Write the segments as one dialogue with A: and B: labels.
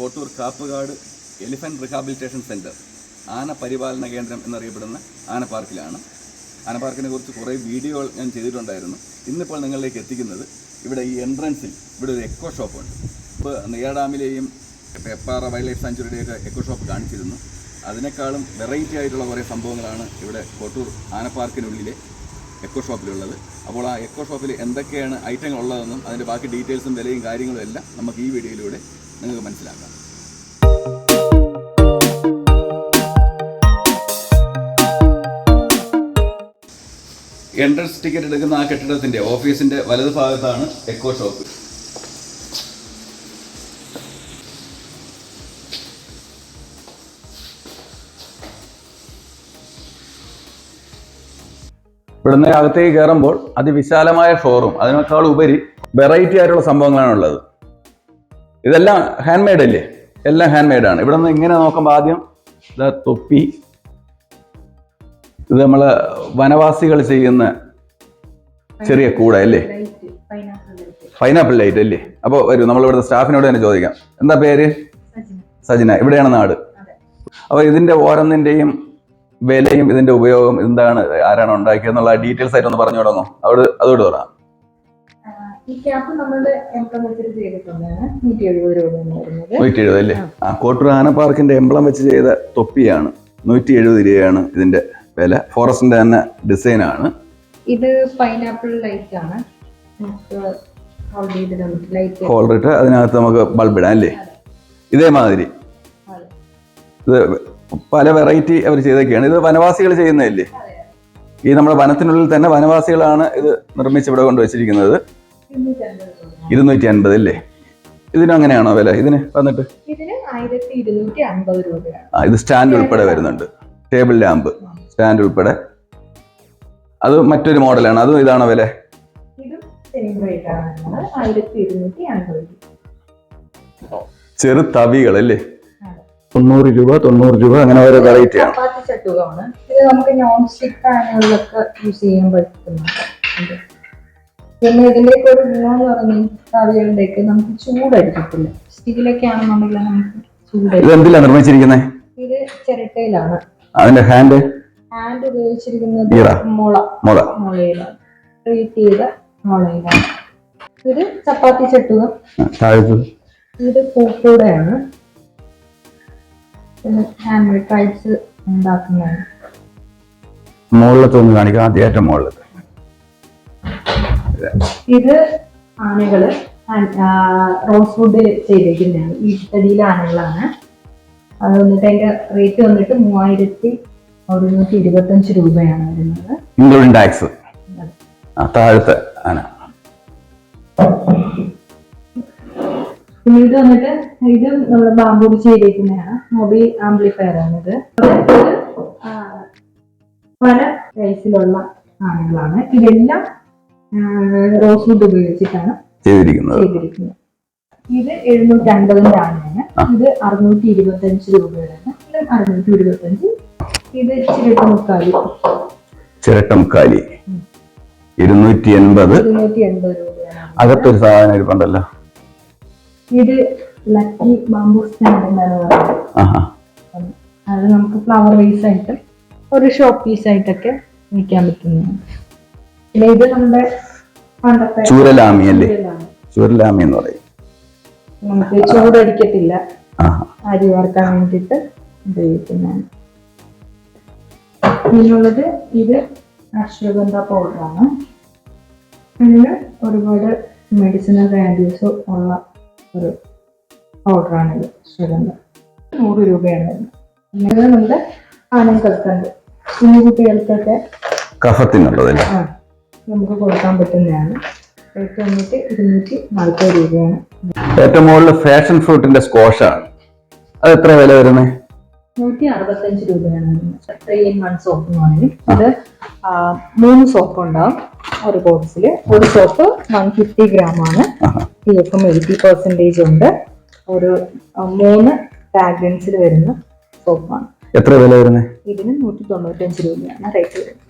A: Kottoor Kappukad elephant rehabilitation centre ആന പരിപാലന കേന്ദ്രം എന്നറിയപ്പെടുന്ന ആന പാർക്കിലാണ്. ആന പാർക്കിനെ കുറിച്ച് കുറേ വീഡിയോകൾ ഞാൻ ചെയ്തിട്ടുണ്ടായിരുന്നു. ഇന്നിപ്പോൾ നിങ്ങളിലേക്ക് എത്തിക്കുന്നത് ഇവിടെ ഈ എൻട്രൻസിൽ ഇവിടെ ഒരു എക്കോ ഷോപ്പുണ്ട്. ഇപ്പോൾ നെയ്യാഡാമിലെയും പെപ്പാറ വൈൽഡ് ലൈഫ് സാഞ്ചുറിയുടെയൊക്കെ എക്കോ ഷോപ്പ് കാണിച്ചിരുന്നു. അതിനേക്കാളും വെറൈറ്റി ആയിട്ടുള്ള കുറേ സംഭവങ്ങളാണ് ഇവിടെ കോട്ടൂർ ആന പാർക്കിനുള്ളിലെ എക്കോ ഷോപ്പിലുള്ളത്. അപ്പോൾ ആ എക്കോ ഷോപ്പിൽ എന്തൊക്കെയാണ് ഐറ്റങ്ങൾ ഉള്ളതെന്നും അതിന്റെ ബാക്കി ഡീറ്റെയിൽസും വിലയും കാര്യങ്ങളും എല്ലാം നമുക്ക് ഈ വീഡിയോയിലൂടെ നിങ്ങൾക്ക് മനസ്സിലാക്കാം. എൻട്രൻസ് ടിക്കറ്റ് എടുക്കുന്ന ആ കെട്ടിടത്തിന്റെ ഓഫീസിന്റെ വലത് ഭാഗത്താണ് എക്കോ ഷോപ്പ് ഇവിടുന്ന് അകത്തേക്ക് കയറുമ്പോൾ അതിവിശാലമായ ഷോറൂം അതിനേക്കാൾ ഉപരി വെറൈറ്റി ആയിട്ടുള്ള സംഭവങ്ങളാണ് ഉള്ളത് ഇതെല്ലാം ഹാൻഡ് മെയ്ഡ് അല്ലേ? എല്ലാം ഹാൻഡ് മെയ്ഡ് ആണ്. ഇവിടെ നിന്ന് ഇങ്ങനെ നോക്കുമ്പോൾ ആദ്യം ഇതാ തൊപ്പി. ഇത് നമ്മൾ വനവാസികൾ ചെയ്യുന്ന ചെറിയ കൂട അല്ലേ? പൈനാപ്പിൾ ലൈറ്റ് അല്ലേ? അപ്പോൾ വരൂ നമ്മൾ ഇവിടുത്തെ സ്റ്റാഫിനോട് തന്നെ ചോദിക്കാം. എന്താ പേര്? സജിന. ഇവിടെയാണ് നാട്. അപ്പോൾ ഇതിന്റെ ഓരോന്നിന്റെയും വിലയും ഇതിന്റെ ഉപയോഗം എന്താണ് ആരാണ് ഉണ്ടാക്കിയെന്നുള്ള ഡീറ്റെയിൽസ് ആയിട്ട് ഒന്ന് പറഞ്ഞു തുടങ്ങും അവിടെ അതോട് പറയാം
B: ഈ ക്യാപ്പ് നമ്മളുടെ എംപ്ലം വെച്ചിട്ട് ചെയ്തിട്ടുള്ളതാണ്. നൂറ്റി എഴുപത്
A: നൂറ്റി അല്ലേ? ആ. കോട്ടൂർ ആന പാർക്കിന്റെ എംബ്ലം വെച്ച് ചെയ്ത തൊപ്പിയാണ്. നൂറ്റി എഴുപത് രൂപയാണ് ഇതിന്റെ വില. ഫോറസ്റ്റിന്റെ തന്നെ ഡിസൈൻ ആണ്.
B: ഇത് പൈനാപ്പിൾ ലൈറ്റ് ആണ്.
A: ഹോൾഡർ ഇട്ട് അതിനകത്ത് നമുക്ക് ബൾബ് ഇടാം അല്ലേ? ഇതേമാതിരി. ഇത് പല വെറൈറ്റി അവർ ചെയ്തൊക്കെയാണ് ഇത് വനവാസികൾ ചെയ്യുന്നതല്ലേ? ഈ നമ്മുടെ വനത്തിനുള്ളിൽ തന്നെ വനവാസികളാണ് ഇത് നിർമ്മിച്ച് ഇവിടെ കൊണ്ടുവച്ചിരിക്കുന്നത് ഇരുന്നൂറ്റി അൻപത് അല്ലേ ഇതിനും അങ്ങനെയാണോ വില? ഇതിന് വന്നിട്ട്? ആ ഇത് സ്റ്റാൻഡ് ഉൾപ്പെടെ വരുന്നുണ്ട്. Table lamp. സ്റ്റാൻഡ് ഉൾപ്പെടെ. അത് മറ്റൊരു മോഡലാണ്. അതും ഇതാണോ വില? ചെറു തവികൾ അല്ലേ തൊണ്ണൂറ് രൂപ തൊണ്ണൂറ് രൂപ അങ്ങനെ ഓരോ വെറൈറ്റി ആണ്.
B: ചട്ടുകമാണ്. ഇത് നമുക്ക് നോൺ സ്റ്റിക് പാനുകളിലൊക്കെ യൂസ് ചെയ്യാൻ പറ്റുന്നുണ്ട് പിന്നെ ഇതിലേക്ക് ഒരു ഗുണമെന്ന് പറഞ്ഞാൽ തവികളുടെയൊക്കെ നമുക്ക് ചൂടടിക്കത്തില്ല സ്റ്റീലൊക്കെ ആണെന്നുണ്ടെങ്കിൽ നമുക്ക്
A: ചൂടായിരിക്കും. എന്തിലാണ് നിർമ്മിച്ചിരിക്കുന്നത്
B: ഇത് ചിരട്ടയിലാണ്.
A: അതിന്റെ ഹാൻഡ്
B: ഹാൻഡ് ഉപയോഗിച്ചിരിക്കുന്നത്. മുള.
A: മുള.
B: മുളയിലാണ്. ട്രീറ്റ് ചെയ്ത മുളയിലാണ്. ഇത് ചപ്പാത്തി ചട്ടുക. ഇത് പൂക്കൂടെയാണ്. ഹാൻഡ് മെയ്ഡ് ടൈപ്സ് ഉണ്ടാക്കുന്നതാണ്.
A: മുകളിലത്തെ ഒന്ന് കാണിക്കാം ആദ്യമായിട്ട് മുകളിലത്തെ.
B: ഇത് ആനകൾ റോസ് വുഡ് ചെയ്തേക്കുന്നതാണ്. വീട്ടടിയിലെ ആനകളാണ്. അത് വന്നിട്ട് അതിന്റെ റേറ്റ് വന്നിട്ട് മൂവായിരത്തി ഒരുന്നൂറ്റി ഇരുപത്തഞ്ച് രൂപയാണ് വരുന്നത്.
A: ഇൻക്ലൂഡിംഗ് ടാക്സ് താഴത്തെ ആന.
B: പിന്നെ ഇത് വന്നിട്ട് ഇത് നമ്മൾ ബാമ്പൂരി ചെയ്തേക്കുന്നതാണ്. മൊബൈൽ ആംപ്ലിഫയർ ആണിത് പല സൈസിലുള്ള ആനകളാണ്. ഇതെല്ലാം റോസ് വുഡ് ഉപയോഗിച്ചിട്ടാണ്
A: ചെയ്തിരിക്കുന്നത്.
B: ഇത് എഴുന്നൂറ്റി അൻപതിന്റെ ആണ് ഇത് അറുന്നൂറ്റി ഇരുപത്തി അഞ്ച് രൂപയുടെയാണ് ഇത് അറുന്നൂറ്റി ഇരുപത്തി അഞ്ച് ഇത് ചിരട്ട മുക്കാലി.
A: ചിരട്ടംകാലി ഇരുന്നൂറ്റി എൺപത്
B: ഇരുന്നൂറ്റി എൺപത് രൂപയാണ്.
A: അകത്തൊരു സാധനം ഇരിപ്പുണ്ടല്ലോ
B: ഇത് ലക്കി ബാമ്പൂ സ്റ്റാൻഡ് എന്നാണ് പറയുന്നത്. അത് നമുക്ക് ഫ്ലവർ വേസ് ആയിട്ട് ഒരു ഷോപ്പ് പീസ് ആയിട്ടൊക്കെ വിൽക്കാൻ പറ്റുന്നതാണ്. പിന്നെ ഇത് നമ്മുടെ
A: ചൂരലാമി അല്ലേ? ചൂരലാമി. എന്ന് പറയും.
B: നമുക്ക് ചൂടടിക്കത്തില്ല. അരി വറുക്കാൻ വേണ്ടിയിട്ട് ഉപയോഗിക്കുന്നതാണ്. പിന്നുള്ളത് ഇത് അശ്വഗന്ധ പൗഡറാണ്. ഇതിൽ ഒരുപാട് മെഡിസിനൽ വാല്യൂസ് ഉള്ള ഒരു പൗഡറാണിത് അശ്വഗന്ധ. നൂറ് രൂപയാണ് പിന്നെ നമ്മുടെ ആനകൾക്കുണ്ട് കുഞ്ഞു കുട്ടികൾക്കൊക്കെ
A: കഫത്തിനുള്ളതല്ലേ
B: നമുക്ക് കൊടുക്കാൻ പറ്റുന്നതാണ്. റേറ്റ് വന്നിട്ട് ഇരുന്നൂറ്റി നാൽപ്പത് രൂപയാണ്.
A: ഏറ്റവും മുകളിൽ ഫാഷൻ ഫ്രൂട്ടിന്റെ സ്കോഷാണ് അത് എത്ര വില വരുന്നത്
B: നൂറ്റി അറുപത്തഞ്ച് രൂപയാണ് ത്രീ ഇൻ വൺ സോപ്പ് എന്ന് പറയുന്നത്. അത് മൂന്ന് സോപ്പ് ഉണ്ടാവും ഒരു ബോക്സിൽ ഒരു സോപ്പ് വൺ ഫിഫ്റ്റി ഗ്രാം ആണ്. പി എഫും എയ്റ്റി പെർസെന്റേജ് ഉണ്ട്. ഒരു മൂന്ന് ഫ്രാഗ്രൻസിൽ വരുന്ന സോപ്പാണ്
A: എത്ര വില വരുന്നത്
B: ഇതിന് നൂറ്റി തൊണ്ണൂറ്റഞ്ച് രൂപയാണ് റേറ്റ് വരുന്നത്.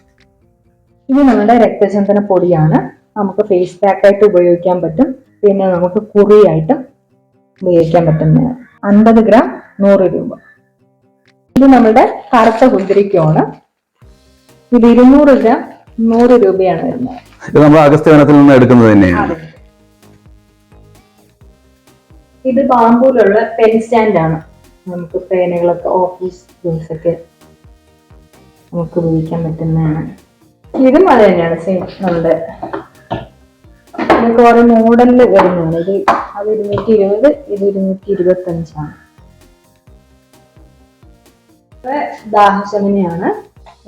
B: ഇത് നമ്മുടെ രക്തചന്ദന പൊടിയാണ്. നമുക്ക് ഫേസ് പാക്ക് ആയിട്ട് ഉപയോഗിക്കാൻ പറ്റും. പിന്നെ നമുക്ക് കുറിയായിട്ടും ഉപയോഗിക്കാൻ പറ്റുന്നതാണ് അൻപത് ഗ്രാം നൂറ് രൂപ. ഇത് നമ്മുടെ കറുത്ത കുന്തിരിക്കമാണ് ഇത് ഇരുന്നൂറ് ഗ്രാം നൂറ് രൂപയാണ് വരുന്നത്.
A: ഇത് നമ്മൾ അഗസ്ത്യവനത്തിൽ നിന്ന് എടുക്കുന്നത് തന്നെയാണ്.
B: ഇത് ബാമ്പൂലുള്ള പെൻ സ്റ്റാൻഡ് ആണ്. നമുക്ക് പേനകളൊക്കെ ഓഫീസ് ഒക്കെ നമുക്ക് ഉപയോഗിക്കാൻ പറ്റുന്നതാണ്. ഇതും അത് തന്നെയാണ് സെയിം നമ്മുടെ ഇതൊക്കെ ഓരോ മോഡലിൽ വരുന്നതാണ്. ഇത് അത് ഇരുന്നൂറ്റി ഇരുപത് ഇത് ഇരുന്നൂറ്റി ഇരുപത്തി അഞ്ചാണ് ദാഹശമനിയാണ്.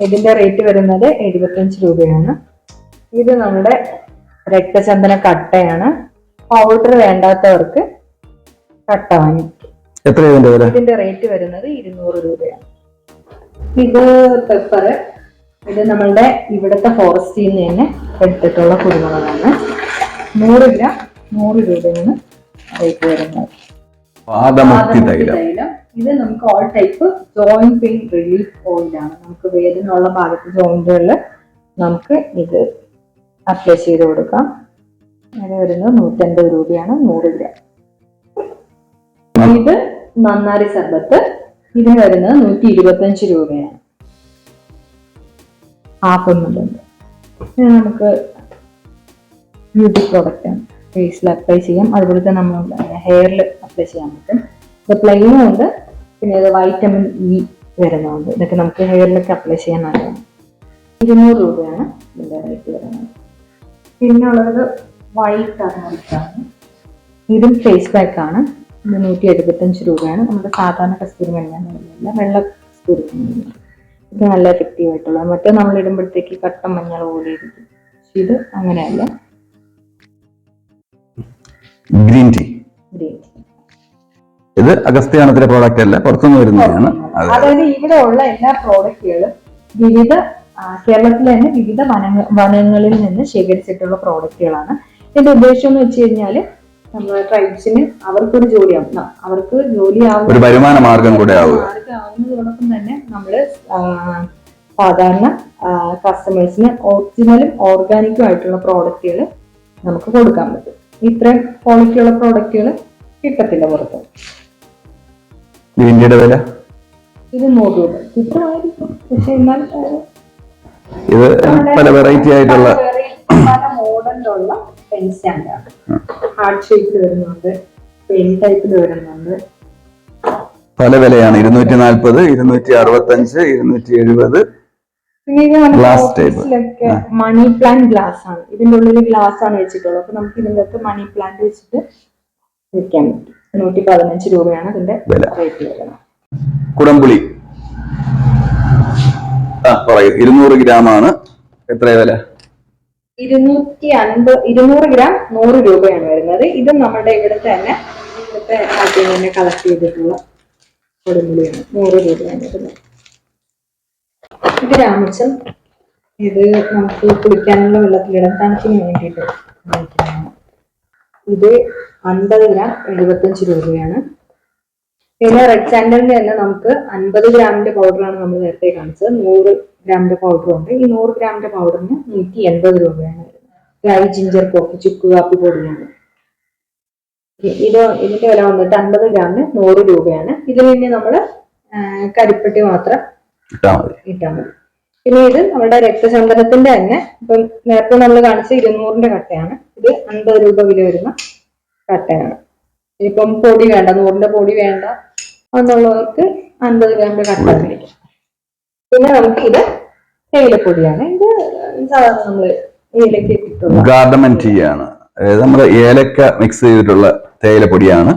B: ഇതിന്റെ റേറ്റ് വരുന്നത് എഴുപത്തഞ്ച് രൂപയാണ്. ഇത് നമ്മുടെ രക്തചന്ദന കട്ടയാണ്. പൗഡർ വേണ്ടാത്തവർക്ക് കട്ട വാങ്ങിക്കും.
A: ഇതിന്റെ
B: ഇതിന്റെ റേറ്റ് വരുന്നത് ഇരുന്നൂറ് രൂപയാണ്. ഇത് പെപ്പർ ഇത് നമ്മളുടെ ഇവിടുത്തെ ഫോറസ്റ്റിൽ നിന്ന് തന്നെ എടുത്തിട്ടുള്ള കുരുമുളകാണ്. നൂറ് ഗ്രാം നൂറ് രൂപയാണ് റേറ്റ് വരുന്നത്.
A: തൈലം
B: തൈലം ഇത് നമുക്ക് all type joint pain relief ഓയിലാണ് നമുക്ക് വേദന ഉള്ള ഭാഗത്ത് ജോയിന്റുകളിൽ നമുക്ക് ഇത് അപ്ലൈ ചെയ്ത് കൊടുക്കാം. അങ്ങനെ വരുന്നത് നൂറ്റൻപത് രൂപയാണ് നൂറ് ഗ്രാം. ഇത് നന്നാരി സർബത്ത്. ഇതിന് വരുന്നത് നൂറ്റി ഇരുപത്തഞ്ച് രൂപയാണ്. എന്നുള്ളത് ഇത് നമുക്ക് ബ്യൂട്ടി പ്രോഡക്റ്റ് ആണ്. ഫേസിൽ അപ്ലൈ ചെയ്യാം. അതുപോലെ തന്നെ നമ്മൾ ഹെയറിൽ അപ്ലൈ ചെയ്യാൻ പറ്റും. ഇത് പ്ലെയിനും ഉണ്ട്. പിന്നെ ഇത് വൈറ്റമിൻ ഇ വരുന്നുണ്ട്. ഇതൊക്കെ നമുക്ക് ഹെയറിലൊക്കെ അപ്ലൈ ചെയ്യാൻ നല്ലതാണ് ഇരുന്നൂറ് രൂപയാണ് ഇതിന്റെ റേറ്റ് വരുന്നത്. പിന്നെ ഉള്ളത് വൈറ്റ് ആണ് ഇതും ഫേസ് പാക്ക് ആണ്. ഇത് നൂറ്റി എഴുപത്തഞ്ച് രൂപയാണ്. നമ്മുടെ സാധാരണ കസ്തൂരി മഞ്ഞല്ല വെള്ള കസ്തൂരി മഞ്ഞ ഇത് നല്ല എഫക്റ്റീവ് ആയിട്ടുള്ളത് മറ്റേ നമ്മൾ ഇടുമ്പോഴത്തേക്ക് കട്ട മഞ്ഞൾ പോലെ ഇരിക്കും. ഇത് അങ്ങനെയല്ല.
A: ഗ്രീൻ ടീ
B: ഗ്രീൻ
A: ഇത് അഗസ്ത്യാണത്തിലെ പ്രോഡക്റ്റ് അല്ല പുറത്തുനിന്ന് വരുന്നതാണ്. അതെ
B: അതായത് ഇവിടെ ഉള്ള എല്ലാ പ്രോഡക്റ്റുകളും വിവിധ കേരളത്തിലെ തന്നെ വിവിധ വനങ്ങ വനങ്ങളിൽ നിന്ന് ശേഖരിച്ചിട്ടുള്ള പ്രോഡക്റ്റുകളാണ് ഇതിന്റെ ഉദ്ദേശം എന്ന് വെച്ച് കഴിഞ്ഞാൽ നമ്മുടെ ട്രൈബ്സിന് അവർക്കൊരു ജോലിയാവും. അവർക്ക് ജോലിയാവും
A: ഒരു വരുമാന മാർഗം കൂടെ
B: ആവുന്നതോടൊപ്പം തന്നെ നമ്മൾ സാധാരണ കസ്റ്റമേഴ്സിന് ഒറിജിനലും ഓർഗാനിക്കും ആയിട്ടുള്ള പ്രോഡക്റ്റുകൾ നമുക്ക് കൊടുക്കാൻ പറ്റും. ഇത്രയും ക്വാളിറ്റിയുള്ള പ്രോഡക്റ്റുകൾ കിട്ടത്തില്ല പുറത്ത്.
A: ഇതിന്റെ വില?
B: ഇത് നൂറ് രൂപ. കിട്ടുമായിരിക്കും പക്ഷെ എന്നാൽ
A: ഇത് പല വെറൈറ്റി ആയിട്ടുള്ള
B: പല മോഡലിലുള്ള പെൻ സ്റ്റാൻഡാണ് ഹാർട്ട് ഷേപ്പിൽ വരുന്നുണ്ട്. പെൻ ടൈപ്പിൽ വരുന്നുണ്ട്.
A: പല വിലയാണ്. ഇരുന്നൂറ്റി നാൽപ്പത് ഇരുന്നൂറ്റി അറുപത്തി അഞ്ച് ഇരുന്നൂറ്റി എഴുപത് ഗ്ലാസ്.
B: ഓഫീസിലൊക്കെ മണി പ്ലാന്റ് ഗ്ലാസ് ആണ്. ഇതിന്റെ ഉള്ളിൽ ഗ്ലാസ് ആണ് വെച്ചിട്ടുള്ളത്. അപ്പൊ നമുക്ക് ഇതിന്റെ അകത്ത് മണി പ്ലാന്റ് വെച്ചിട്ട് വിൽക്കാൻ പറ്റും. നൂറ്റി പതിനഞ്ച് രൂപയാണ് ഇതിന്റെ റേറ്റ് വരുന്നത്.
A: കുടംപുളി. ആ പറയൂ. ഇരുന്നൂറ് ഗ്രാം ആണ് എത്ര വില?
B: ഇരുന്നൂറ്റി അൻപത് ഇരുന്നൂറ് ഗ്രാം നൂറ് രൂപയാണ് വരുന്നത്. ഇത് നമ്മുടെ ഇവിടുത്തെ തന്നെ ഇവിടുത്തെ ആദ്യം തന്നെ കളക്ട് ചെയ്തിട്ടുള്ള കൊടുമുടിയാണ്. നൂറ് രൂപയാണ് വരുന്നത്. ഇത് രാമച്ചം ഇത് നമുക്ക് കുളിക്കാനുള്ള വെള്ളത്തിലിടാൻ തണുപ്പിന് വേണ്ടിയിട്ട് ഇത് അൻപത് ഗ്രാം എഴുപത്തഞ്ച് രൂപയാണ്. പിന്നെ റെഡ് സാൻഡലിന്റെ തന്നെ നമുക്ക് അൻപത് ഗ്രാമിന്റെ പൗഡറാണ് നമ്മൾ നേരത്തെ കാണിച്ചത്. നൂറ് ഗ്രാമിന്റെ പൗഡറും ഉണ്ട്. ഈ നൂറ് ഗ്രാമിന്റെ പൗഡറിന് നൂറ്റി എൺപത് രൂപയാണ് വരുന്നത്. ഡ്രൈ ജിഞ്ചർ കോഫി ചുക്ക് കാപ്പി പൊടിയാണ്. ഇത് ഇതിന്റെ വില വന്നിട്ട് അൻപത് ഗ്രാമിന് നൂറ് രൂപയാണ്. ഇതിൽ പിന്നെ നമ്മൾ കരിപ്പെട്ടി മാത്രം
A: ഇട്ടാ മതി.
B: ഇട്ടാൽ മതി. പിന്നെ ഇത് നമ്മുടെ രക്തചന്ദനത്തിന്റെ തന്നെ. ഇപ്പം നേരത്തെ നമ്മൾ കാണിച്ച ഇരുന്നൂറിന്റെ കട്ടയാണ്. ഇത് അൻപത് രൂപ വില വരുന്ന കട്ടയാണ്. ഇപ്പം പൊടി വേണ്ട നൂറിന്റെ പൊടി വേണ്ട എന്നുള്ളവർക്ക് അൻപത് ഗ്രാമിന്റെ കട്ട മേടിക്കാം പിന്നെ നമുക്ക് ഇത് തേയിലപ്പൊടിയാണ് ഇത് സാധാരണ നമ്മൾ ഏലയ്ക്ക് കിട്ടുള്ള
A: ഗാർഡമൻ ടീ ആണ്. നമ്മുടെ ഏലക്ക മിക്സ് ചെയ്തിട്ടുള്ള തേയിലപ്പൊടിയാണ്.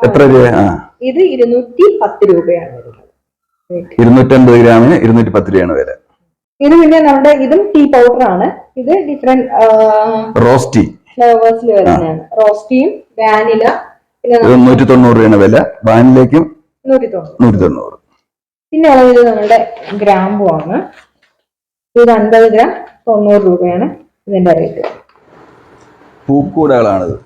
A: എത്ര രൂപ ആ.
B: ഇത് ഇരുന്നൂറ്റി പത്ത് രൂപയാണ് വരുന്നത്. Rate.
A: ഇരുന്നൂറ്റൻപത് ഗ്രാമിന് ഇരുന്നൂറ്റി പത്ത് രൂപയാണ് വില.
B: ഇത് പിന്നെ നമ്മുടെ ഇതും ടീ പൗഡർ ആണ്. ഇത് ഡിഫറെന്റ്
A: റോസ് ടീ
B: ഫ്ലേവേഴ്സിൽ വരുന്നതാണ്. റോസ്റ്റിയും വാനില
A: നൂറ്റി തൊണ്ണൂറ് രൂപയാണ് വില. വാനിലേക്കും
B: നൂറ്റി തൊണ്ണൂറ് പിന്നെ ഉള്ളത് നമ്മുടെ ഗ്രാമ്പു ആണ്. ഇത് അൻപത് ഗ്രാം തൊണ്ണൂറ് രൂപയാണ് ഇതിന്റെ റേറ്റ്
A: പൂക്കൂടകളാണിത്.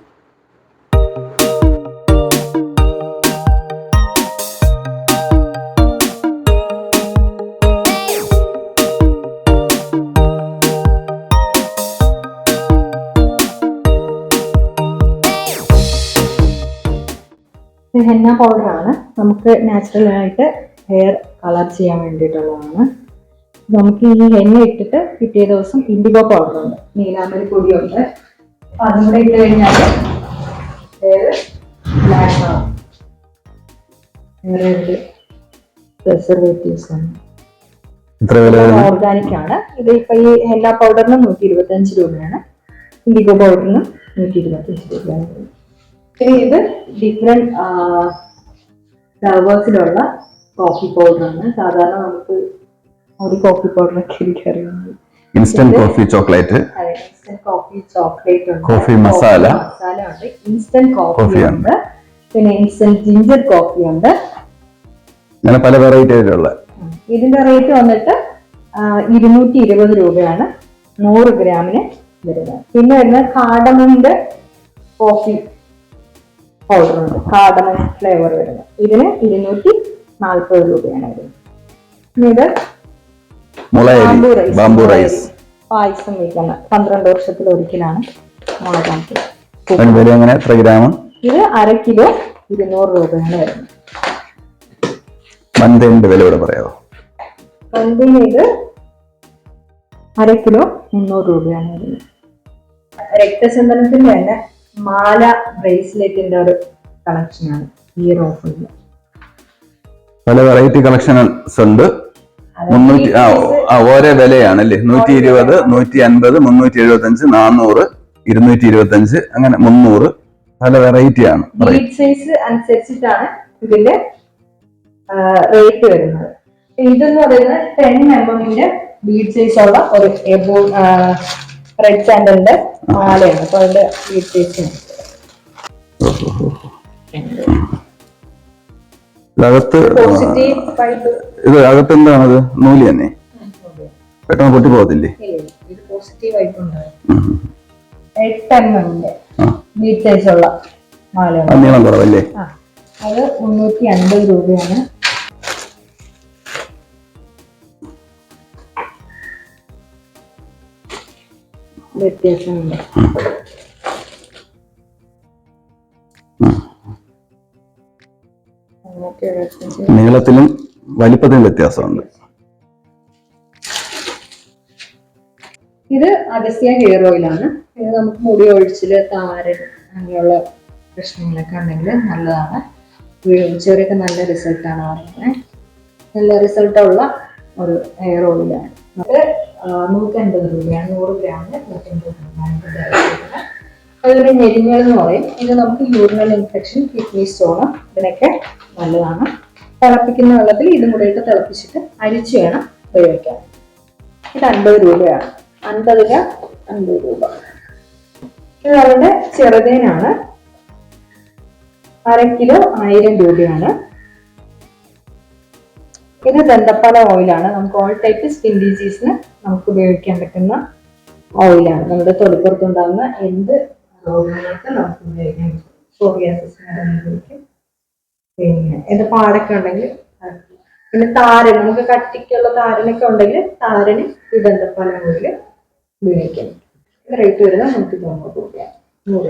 B: ഹെന്ന പൗഡറാണ് നമുക്ക് നാച്ചുറലായിട്ട് ഹെയർ കളർ ചെയ്യാൻ വേണ്ടിയിട്ടുള്ളതാണ്. നമുക്ക് ഈ എണ്ണ ഇട്ടിട്ട് പിറ്റേ ദിവസം ഇൻഡിഗോ പൗഡർ ഉണ്ട്. നീലാമ്പരി പൊടിയുണ്ട് അപ്പൊ അതും കൂടെ ഇട്ട് കഴിഞ്ഞാൽ ഹെയർ ബ്ലാക്ക് ആവും വേറെ പ്രിസർവേറ്റീവ്സ് ആണ്. ഓർഗാനിക് ആണ്. ഇത് ഇപ്പൊ ഈ ഹെന്ന പൗഡറിന് നൂറ്റി ഇരുപത്തി അഞ്ച് രൂപയാണ്. ഇൻഡിഗോ പൗഡറിന് നൂറ്റി ഇരുപത്തി അഞ്ച് രൂപയാണ്. പിന്നെ ഇത് ഡിഫറെന്റ് ഫ്ലവേഴ്സിലുള്ള കോഫി ആണ്. സാധാരണ നമുക്ക് ഒരു കോഫി പൗഡർ ഒക്കെ
A: instant coffee chocolate
B: instant coffee chocolate ഉണ്ട്.
A: കോഫി മസാല.
B: മസാല ഉണ്ട്. ഇൻസ്റ്റന്റ് കോഫി
A: കോഫി
B: ഉണ്ട്. പിന്നെ ഇൻസ്റ്റന്റ് ജിഞ്ചർ കോഫി ഉണ്ട്.
A: അങ്ങനെ പല വെറൈറ്റി ആയിട്ടുള്ള
B: ഇതിന്റെ റേറ്റ് വന്നിട്ട് ഇരുന്നൂറ്റി ഇരുപത് രൂപയാണ് നൂറ് ഗ്രാമിന് വരുന്നത്. പിന്നെ വരുന്നത് കാടമുണ്ട് കോഫി പൗഡർ ഉണ്ട്. കാർഡമൺ ഫ്ലേവർ വരുന്നത്. ഇതിന് ഇരുന്നൂറ്റി നാൽപ്പത് രൂപയാണ് വരുന്നത്. ഇത്
A: മുളയരി
B: ബാംബു റൈസ് പായസം വയ്ക്കുന്ന പന്ത്രണ്ട് വർഷത്തിൽ ഒരിക്കലാണ് മുളകാക്കി
A: എത്ര ഗ്രാം?
B: ഇത് അര കിലോ ഇരുന്നൂറ് രൂപയാണ് വരുന്നത്.
A: മന്തിന്റെ വില ഇവിടെ പറയാമോ
B: മന്തിന് ഇത് അര കിലോ മുന്നൂറ് രൂപയാണ് വരുന്നത്. രക്തചന്ദനത്തിന്റെ തന്നെ മാല ബ്രേസ്ലെറ്റിന്റെ ഒരു കളക്ഷനാണ് ഈ ഒരു ഓഫറിൽ
A: പല വെറൈറ്റി കളക്ഷൻസ് ഉണ്ട്. മുന്നൂറ്റി ഓരോ വിലയാണ് അല്ലേ നൂറ്റി ഇരുപത് നൂറ്റി അൻപത് മുന്നൂറ്റി എഴുപത്തി അഞ്ച് നാനൂറ് ഇരുന്നൂറ്റി ഇരുപത്തി അഞ്ച് അങ്ങനെ മുന്നൂറ് പല വെറൈറ്റി ആണ്.
B: സൈസ് അനുസരിച്ചിട്ടാണ് ഇതിന്റെ റേറ്റ് വരുന്നത്. ഇതെന്ന് പറയുന്നത് ടെൻ എം എമ്മിന്റെ ബീഡ് സൈസ് ഉള്ള ഒരു എബോ റെഡ് സാൻഡലിന്റെ മാലയാണ്. അപ്പൊ അതിന്റെ സൈസ്
A: അകത്ത് ഇത് എന്താണത്? നൂൽ തന്നെ. പെട്ടെന്ന് പൊട്ടി പോകത്തില്ലേ?
B: ഇത് പോസിറ്റീവ്
A: ആയിട്ടുണ്ട്.
B: എട്ട് എം എമ്മിന്റെ ബീഡ് സൈസ് ഉള്ള മാലയാണ്.
A: നീളം കുറവല്ലേ?
B: ആ. അത് മുന്നൂറ്റി അൻപത് രൂപയാണ്. വ്യത്യാസമുണ്ട്.
A: നീളത്തിലും വലിപ്പത്തിലും വ്യത്യാസമുണ്ട്.
B: ഇത് അഗസ്യ ഹെയർ ഓയിലാണ് ഇത് നമുക്ക് മുടി ഒഴിച്ചിൽ താരൻ അങ്ങനെയുള്ള പ്രശ്നങ്ങളൊക്കെ ഉണ്ടെങ്കിൽ നല്ലതാണ്. ഉപയോഗിച്ചവരൊക്കെ നല്ല റിസൾട്ടാണ് പറയുന്നത് നല്ല റിസൾട്ടുള്ള ഒരു ഹെയർ ഓയിലാണ് അത് നൂറ്റൻപത് രൂപയാണ് നൂറ് ഗ്രാമിന് നൂറ്റൻപത് രൂപയാണ്. അതുപോലെ ഞെരിഞ്ഞൽ എന്ന് പറയും. ഇത് നമുക്ക് യൂറിനൽ ഇൻഫെക്ഷൻ കിഡ്നി സ്റ്റോണ് ഇതിനൊക്കെ നല്ലതാണ്. തിളപ്പിക്കുന്ന വെള്ളത്തിൽ ഇതും കൂടെ ഇട്ട് തിളപ്പിച്ചിട്ട് അരിച്ച് വേണം ഉപയോഗിക്കാൻ. ഇത് അൻപത് രൂപയാണ്. അൻപതിന് അൻപത് രൂപ. ഇത് അവരുടെ ചെറുതേനാണ്. അര കിലോ ആയിരം രൂപയാണ്. ഇത് ദന്തപ്പാല ഓയിലാണ്. നമുക്ക് ഓൾ ടൈപ്പ് സ്കിൻ ഡിസീസിന് നമുക്ക് ഉപയോഗിക്കാൻ പറ്റുന്ന ഓയിലാണ്. നമ്മുടെ തൊലിപ്പുറത്തുണ്ടാകുന്ന എന്ത് രോഗങ്ങൾക്ക് നമുക്ക് ഉപയോഗിക്കാൻ പറ്റും. സോറിയാസിസിന് പിന്നെ ഇത് പാടൊക്കെ ഉണ്ടെങ്കിൽ പിന്നെ താരൻ നമുക്ക് കട്ടിക്കുള്ള താരനൊക്കെ ഉണ്ടെങ്കിൽ താരന് ഈ ദന്തപ്പാല ഓയിൽ ഉപയോഗിക്കാം. റേറ്റ് വരുന്നത് നമുക്ക് രൂപയാണ്.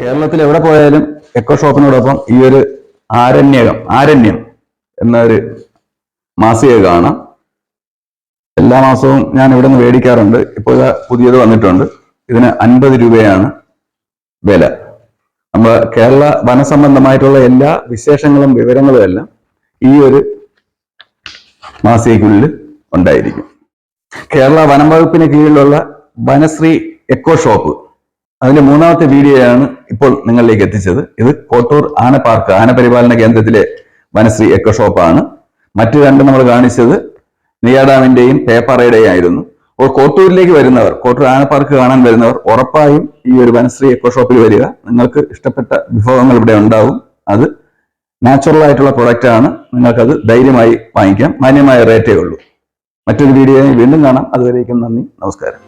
A: കേരളത്തിൽ എവിടെ പോയാലും എക്കോ ഷോപ്പിനോടൊപ്പം ഈ ഒരു ആരണ്യകം ആരണ്യം എന്നൊരു മാസിക കാണാം. എല്ലാ മാസവും ഞാൻ ഇവിടെ നിന്ന് മേടിക്കാറുണ്ട്. ഇപ്പോൾ പുതിയത് വന്നിട്ടുണ്ട്. ഇതിന് അൻപത് രൂപയാണ് വില. നമ്മൾ കേരള വനസംബന്ധമായിട്ടുള്ള എല്ലാ വിശേഷങ്ങളും വിവരങ്ങളും എല്ലാം ഈ ഒരു മാസികയ്ക്കുള്ളിൽ ഉണ്ടായിരിക്കും. കേരള വനം വകുപ്പിന് കീഴിലുള്ള വനശ്രീ എക്കോ ഷോപ്പ്. അതിന്റെ മൂന്നാമത്തെ വീഡിയോയാണ് ഇപ്പോൾ നിങ്ങളിലേക്ക് എത്തിച്ചത്. ഇത് കോട്ടൂർ ആന പാർക്ക് ആന പരിപാലന കേന്ദ്രത്തിലെ വനശ്രീ എക്കോ ഷോപ്പാണ്. മറ്റു രണ്ട് നമ്മൾ കാണിച്ചത് നെയ്യാഡാമിന്റെയും പേപ്പാറയുടെയും ആയിരുന്നു അപ്പോൾ കോട്ടൂരിലേക്ക് വരുന്നവർ കോട്ടൂർ ആന പാർക്ക് കാണാൻ വരുന്നവർ ഉറപ്പായും ഈ ഒരു വനശ്രീ എക്കോ ഷോപ്പിൽ വരിക. നിങ്ങൾക്ക് ഇഷ്ടപ്പെട്ട വിഭവങ്ങൾ ഇവിടെ ഉണ്ടാവും. അത് നാച്ചുറൽ ആയിട്ടുള്ള പ്രൊഡക്റ്റ് ആണ്. നിങ്ങൾക്കത് ധൈര്യമായി വാങ്ങിക്കാം. മാന്യമായ റേറ്റേ ഉള്ളൂ. മറ്റൊരു വീഡിയോയിൽ വീണ്ടും കാണാം. അതുവരേക്കും നന്ദി. നമസ്കാരം.